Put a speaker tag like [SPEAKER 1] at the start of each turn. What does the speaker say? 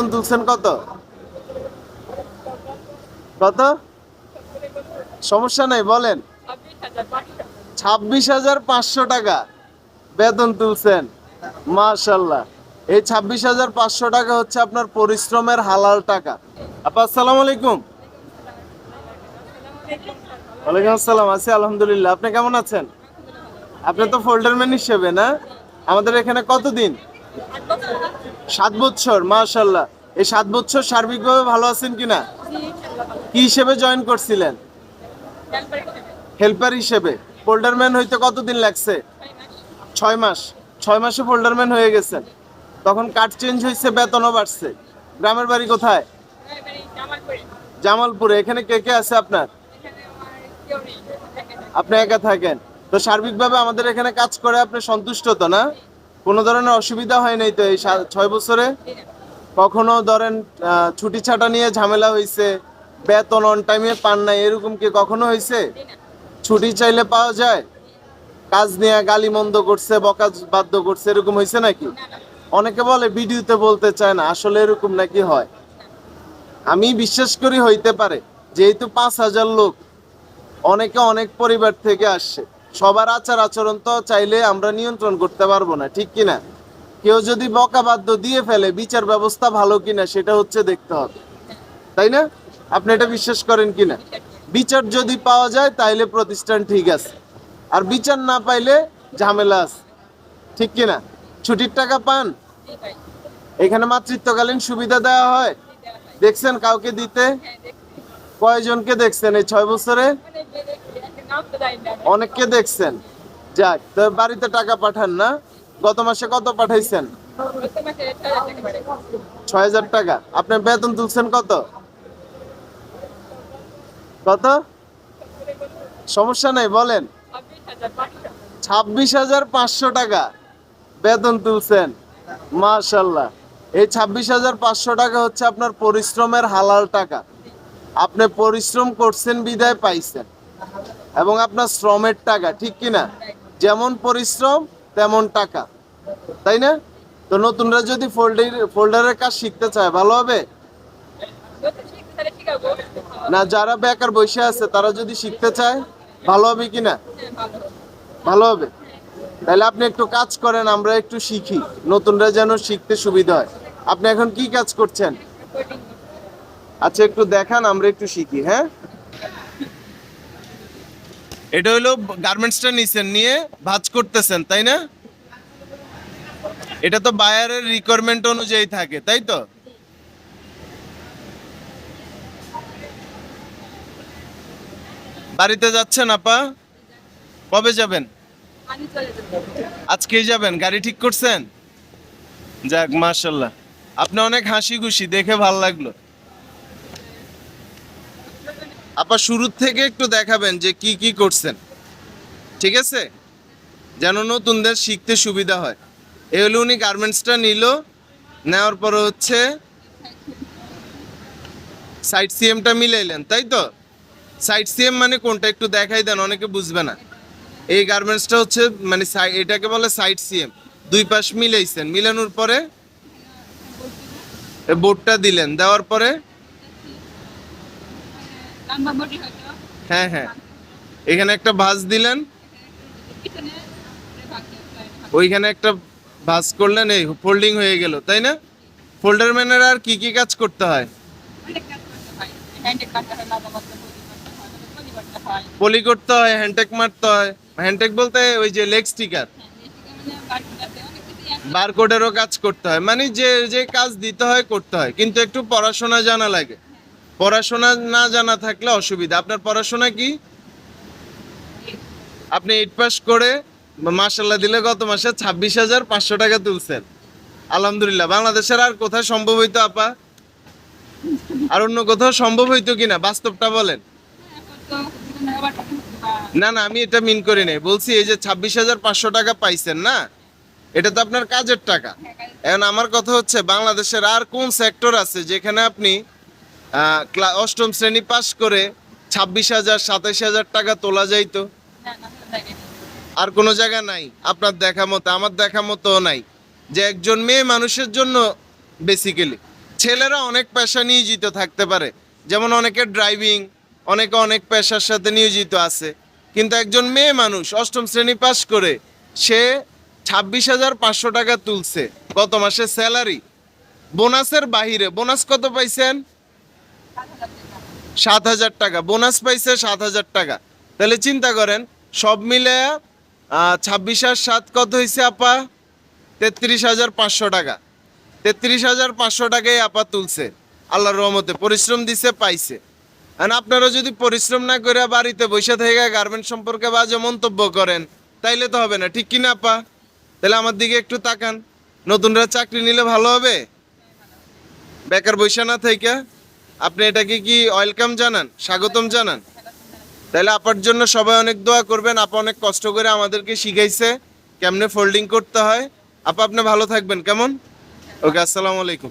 [SPEAKER 1] বেতন তুলছেন কত? কত? সমস্যা নাই, বলেন। ছাব্বিশ হাজার পাঁচশো টাকা বেতন তুলছেন মাশাল্লাহ এই ছাব্বিশ হাজার পাঁচশো টাকা হচ্ছে আপনার পরিশ্রমের হালাল টাকা। আপা, আসসালামু আলাইকুম। ওয়ালাইকুম আসসালাম, আছি আলহামদুলিল্লাহ। আপনি কেমন আছেন? আপনি তো ফোল্ডারম্যান হিসেবে, না? আমাদের এখানে কতদিন? সাত বছর মাশাল্লাহ এই সাত বছর সার্বিকভাবে ভালো আছেন কিনা? কি হিসেবে জয়েন করছিলেন? হেল্পার হিসেবে। ফোল্ডারম্যান হইতে কতদিন লাগছে? ছয় মাস। ছয় মাসে ফোল্ডারম্যান হয়ে গেছেন। তখন কার্ড চেঞ্জ হয়েছে বেতনও বাড়ছে। গ্রামের বাড়ি কোথায়? জামালপুরে। এখানে কে কে আছে আপনার? আপনি একা থাকেন। তো সার্বিকভাবে আমাদের এখানে কাজ করে, আপনি সন্তুষ্ট তো না? কোনো ধরনের অসুবিধা হয় নাই তো এই ছয় বছরে? কখনো ধরেন ছুটি ছাটা নিয়ে ঝামেলা হয়েছে বেতন অন টাইমে পান নাই, এরকম কি কখনো হয়েছে ছুটি চাইলে পাওয়া যায়? কাজ নিয়ে গালি মন্দ করছে বকাজ বাধ্য করছে, এরকম হয়েছে নাকি? অনেকে বলে, ভিডিওতে বলতে চায় না, আসলে এরকম নাকি হয়? আমি বিশ্বাস করি হইতে পারে, যেহেতু পাঁচ হাজার লোক, অনেকে অনেক পরিবার থেকে আসছে। সবার আচার আচরণ তো চাইলে আমরা নিয়ন্ত্রণ করতে পারব না, ঠিক কিনা? কেউ যদি বকা বাধ্য দিয়ে ফেলে, বিচার ব্যবস্থা ভালো কিনা সেটা হচ্ছে দেখতে হবে, তাই না? আপনি এটা বিশ্বাস করেন কিনা? বিচার যদি পাওয়া যায়, তাইলে প্রতিষ্ঠান ঠিক আছে। আর বিচার না পাইলে ঝামেলা আছে, ঠিক কিনা? ছুটির টাকা পান, এখানে মাতৃত্বকালীন সুবিধা দেওয়া হয়। দেখছেন কাউকে দিতে? কয়জনকে দেখছেন এই ছয় বছরে? অনেককে দেখছেন। যাক, তো বাড়িতে টাকা পাঠান না। গত মাসে কত পাঠাইছেন? ছয় হাজার টাকা। আপনি বেতন তুলছেন কত? কত? সমস্যা নাই, বলেন। ছাব্বিশ হাজার পাঁচশো টাকা বেতন তুলছেন। মাশাল্লাহ। এই ছাব্বিশ হাজার পাঁচশো টাকা হচ্ছে আপনার পরিশ্রমের হালাল টাকা। আপনি পরিশ্রম করছেন, বিদায় পাইছেন। এবং আপনার শ্রমের টাকা, ঠিক কিনা? যেমন পরিশ্রম, তেমন টাকা। তাই না? তো নতুনরা যদি ফোল্ডার ফোল্ডারের কাজ শিখতে চায়, ভালো হবে? না, যারা বেকার বসে আছে, তারা যদি শিখতে চায়, ভালো হবে কিনা ভালো হবে। তাহলে আপনি একটু কাজ করেন, আমরা একটু শিখি। নতুনরা যেন শিখতে সুবিধা হয়। আপনি এখন কি কাজ করছেন? আচ্ছা একটু দেখান, আমরা একটু শিখি হ্যাঁ? এটা হলো গার্মেন্টসটা নিছেন, নিয়ে ভাজ করতেছেন, তাই না? এটা তো বায়ারের রিকোয়ারমেন্ট অনুযায়ী থাকে, তাই তো? বাড়িতে যাচ্ছেন আপা? কবে যাবেন? আজকেই যাবেন, গাড়ি ঠিক করছেন? যাক মাশাল্লাহ আপনি অনেক হাসি খুশি, দেখে ভালো লাগল। আপা শুরুর থেকে একটু দেখাবেন যে কি কি করছেন। ঠিক আছে? যেন নতুনদের শিখতে সুবিধা হয়। এ হলো উনি গার্মেন্টসটা নিল, নেওয়ার পর হচ্ছে সাইড সিএমটা মিলাইলেন, তাই তো? সাইড সিএম মানে কোনটা একটু দেখাই দেন, অনেকে বুঝবে না। এই গার্মেন্টসটা হচ্ছে মানে এটাকে বলে সাইড সিএম দুই পাশ মিলাইছেন, মিলানোর পরে বোর্ডটা দিলেন, দেওয়ার পরে হ্যাঁ হ্যাঁ। এখানে একটা ভাঁজ দিলেন। ওইখানে একটা ভাঁজ করলেন এই ফোল্ডিং হয়ে গেল তাই না? ফোল্ডার ম্যানের আর কি কি কাজ করতে হয়? পলি করতে হয় হ্যান্ডটেক মারতে হয়। হ্যান্ডটেক বলতে ওই যে লেগ স্টিকার বারকোডেরও কাজ করতে হয়। মানে যে যে কাজ দিতে হয় করতে হয়। কিন্তু একটু পড়াশোনা জানা লাগে। পড়াশোনা না জানা থাকলে অসুবিধা। আপনার পড়াশোনা কি? আপনি এইট পাস করে মাসাল্লাহ দিলে গত মাসে ছাব্বিশ হাজার পাঁচশো টাকা তুলছেন। আলহামদুলিল্লাহ। বাংলাদেশের আর কোথায় সম্ভব হইতো, আপা? আর অন্য কোথাও সম্ভব হইতো কিনা? বাস্তবটা বলেন। না না, আমি এটা মিন করি নাই। বলছি এই যে ছাব্বিশ হাজার পাঁচশো টাকা পাইছেন না, এটা তো আপনার কাজের টাকা। এখন আমার কথা হচ্ছে, বাংলাদেশের আর কোন সেক্টর আছে যেখানে আপনি অষ্টম শ্রেণি পাস করে ছাব্বিশ হাজার, সাতাইশ হাজার টাকা তোলা যাইতো। আর কোনো জায়গা নাই, আপনার দেখা মতো, আমার দেখা মতো নাই যে একজন মেয়ে মানুষের জন্য বেসিক্যালি ছেলেরা অনেক পেশা নিয়োজিত থাকতে পারে, যেমন অনেকে ড্রাইভিং অনেকে অনেক পেশার সাথে নিয়োজিত আছে। কিন্তু একজন মেয়ে মানুষ অষ্টম শ্রেণি পাশ করে, সে ছাব্বিশ হাজার পাঁচশো টাকা তুলছে গত মাসে স্যালারি বোনাসের বাহিরে, বোনাস কত পাইছেন? সাত হাজার টাকা। বোনাস পাইছে সাত হাজার টাকা। তাহলে চিন্তা করেন, সব মিলে ছাব্বিশ আর সাত কত হয়েছে আপা? তেত্রিশ হাজার পাঁচশো টাকা। তেত্রিশ হাজার পাঁচশো টাকাই আপা তুলছে। আল্লাহর রহমতে পরিশ্রম দিছে, পাইছে। আর আপনারা যদি পরিশ্রম না করে বাড়িতে বসে থেকে গার্মেন্ট সম্পর্কে বাজে মন্তব্য করেন, তাইলে তো হবে না। ঠিক কিনা আপা? তাহলে আমার দিকে একটু তাকান। নতুনরা চাকরি নিলে ভালো হবে? বেকার বৈশা না থেকে। আপনি এটাকে কি ওয়েলকাম জানান? স্বাগতম জানান? তাহলে আপার জন্য সবাই অনেক দোয়া করবেন। আপা অনেক কষ্ট করে আমাদেরকে শিখাইছে কেমনে ফোল্ডিং করতে হয়। আপা আপনি ভালো থাকবেন। কেমন? ওকে, আসসালামু আলাইকুম।